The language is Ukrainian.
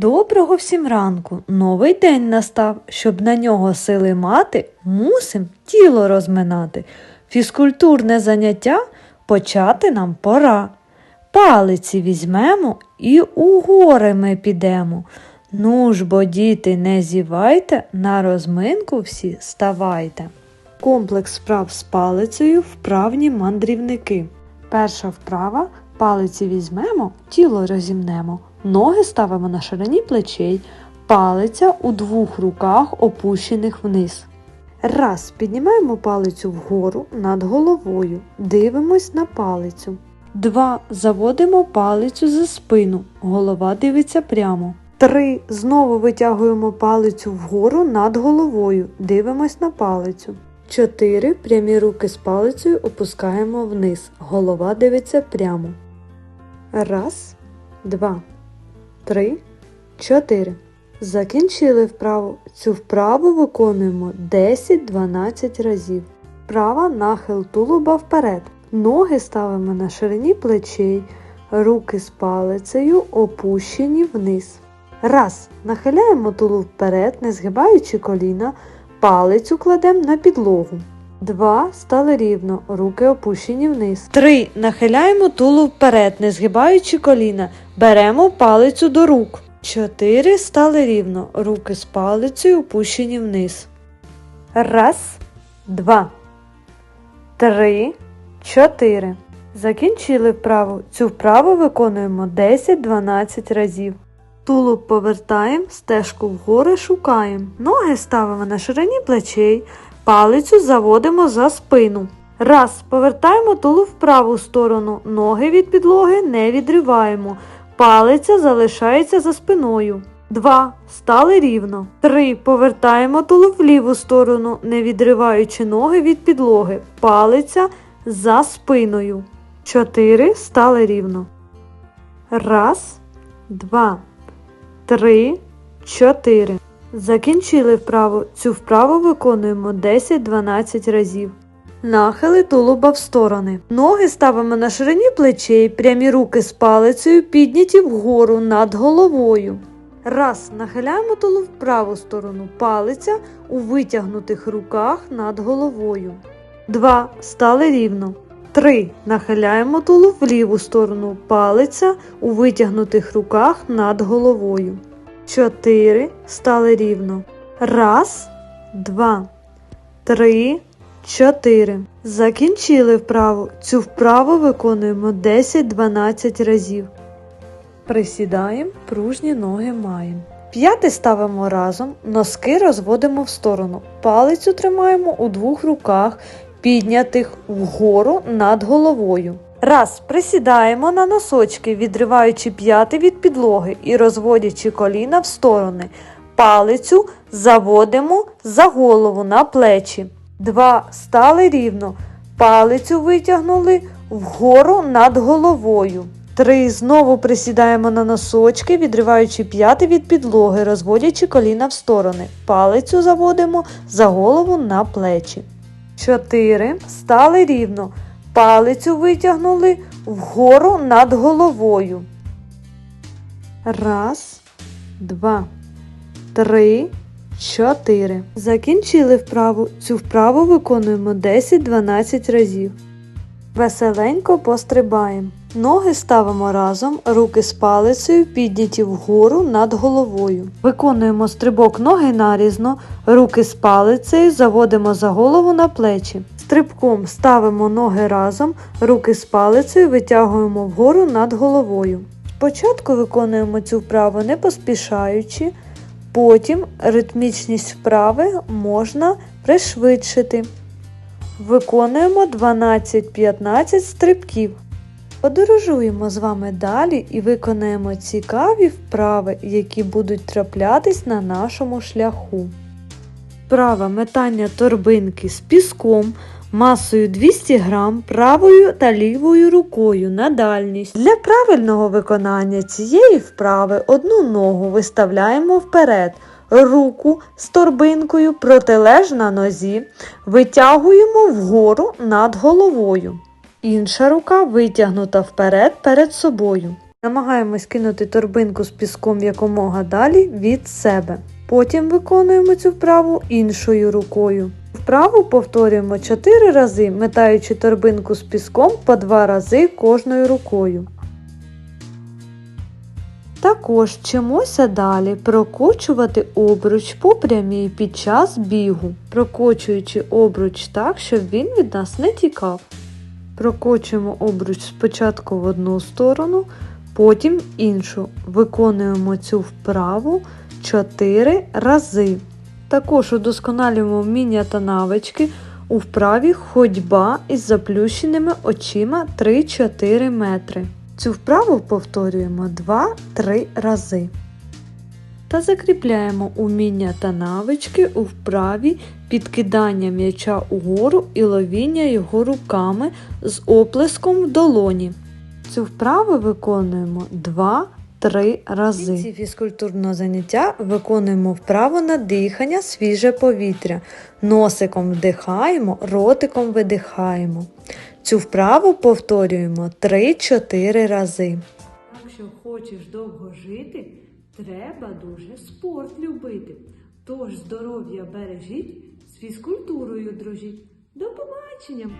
Доброго всім ранку! Новий день настав, щоб на нього сили мати, мусим тіло розминати. Фізкультурне заняття почати нам пора. Палиці візьмемо і у гори ми підемо. Ну ж бо, діти, не зівайте, на розминку всі ставайте. Комплекс вправ з палицею вправні мандрівники. Перша вправа палиці візьмемо, тіло розімнемо, ноги ставимо на ширині плечей, палиця у двох руках опущених вниз. Раз піднімаємо палицю вгору над головою, дивимось на палицю. Два. Заводимо палицю за спину, голова дивиться прямо. Три. Знову витягуємо палицю вгору над головою, дивимось на палицю. 4. Прямі руки з палицею опускаємо вниз. Голова дивиться прямо. Раз, два, три, чотири. Закінчили вправу. Цю вправу виконуємо 10-12 разів. Вправа нахил тулуба вперед. Ноги ставимо на ширині плечей, руки з палицею опущені вниз. Раз. Нахиляємо тулуб вперед, не згибаючи коліна. Палицю кладемо на підлогу. 2. Стали рівно, руки опущені вниз. 3. Нахиляємо тулуб вперед, не згибаючи коліна. Беремо палицю до рук. 4. Стали рівно, руки з палицею опущені вниз. Раз, два, три, чотири. Закінчили вправу. Цю вправу виконуємо 10-12 разів. Тулуб повертаємо, стежку вгори шукаємо. Ноги ставимо на ширині плечей, палицю заводимо за спину. Раз. Повертаємо тулуб в праву сторону. Ноги від підлоги не відриваємо. Палиця залишається за спиною. 2. Стали рівно. 3. Повертаємо тулуб в ліву сторону, не відриваючи ноги від підлоги. Палиця за спиною. 4. Стали рівно. Раз, два, три, чотири. Закінчили вправу. Цю вправу виконуємо 10-12 разів. Нахили тулуба в сторони. Ноги ставимо на ширині плечей, прямі руки з палицею підняті вгору над головою. Раз. Нахиляємо тулуб в праву сторону. Палиця у витягнутих руках над головою. 2. Стали рівно. 3. Нахиляємо тулуб в ліву сторону. Палиця у витягнутих руках над головою. 4. Стали рівно. Раз, два, три, чотири. Закінчили вправу. Цю вправу виконуємо 10-12 разів. Присідаємо, пружні ноги маємо. П'яти ставимо разом, носки розводимо в сторону. Палицю тримаємо у двох руках, піднятих вгору над головою. Раз. Присідаємо на носочки, відриваючи п'яти від підлоги і розводячи коліна в сторони. Палицю заводимо за голову на плечі. Два. Стали рівно. Палицю витягнули вгору над головою. Три. Знову присідаємо на носочки, відриваючи п'яти від підлоги, розводячи коліна в сторони. Палицю заводимо за голову на плечі. 4. Стали рівно. Палицю витягнули вгору над головою. Раз, два, три, чотири. Закінчили вправу. Цю вправу виконуємо 10-12 разів. Веселенько пострибаємо. Ноги ставимо разом, руки з палицею підняті вгору над головою. Виконуємо стрибок ноги нарізно, руки з палицею заводимо за голову на плечі. Стрибком ставимо ноги разом, руки з палицею витягуємо вгору над головою. Спочатку виконуємо цю вправу не поспішаючи, потім ритмічність вправи можна пришвидшити. Виконуємо 12-15 стрибків. Подорожуємо з вами далі і виконаємо цікаві вправи, які будуть траплятись на нашому шляху. Вправа метання торбинки з піском масою 200 г правою та лівою рукою на дальність. Для правильного виконання цієї вправи одну ногу виставляємо вперед, руку з торбинкою протилежна нозі, витягуємо вгору над головою. Інша рука витягнута вперед перед собою. Намагаємось кинути торбинку з піском якомога далі від себе. Потім виконуємо цю вправу іншою рукою. Вправу повторюємо 4 рази, метаючи торбинку з піском по 2 рази кожною рукою. Також вчимося далі прокочувати обруч по прямій під час бігу, прокочуючи обруч так, щоб він від нас не тікав. Прокочуємо обруч спочатку в одну сторону, потім іншу. Виконуємо цю вправу 4 рази. Також удосконалюємо вміння та навички у вправі ходьба із заплющеними очима 3-4 метри. Цю вправу повторюємо 2-3 рази. Та закріпляємо уміння та навички у вправі підкидання м'яча угору і ловіння його руками з оплеском в долоні. Цю вправу виконуємо 2-3 рази. Кінці фізкультурного заняття виконуємо вправу на дихання свіже повітря. Носиком вдихаємо, ротиком видихаємо. Цю вправу повторюємо 3-4 рази. Якщо хочеш довго жити, треба дуже спорт любити. Тож здоров'я бережіть, з фізкультурою дружіть. До побачення!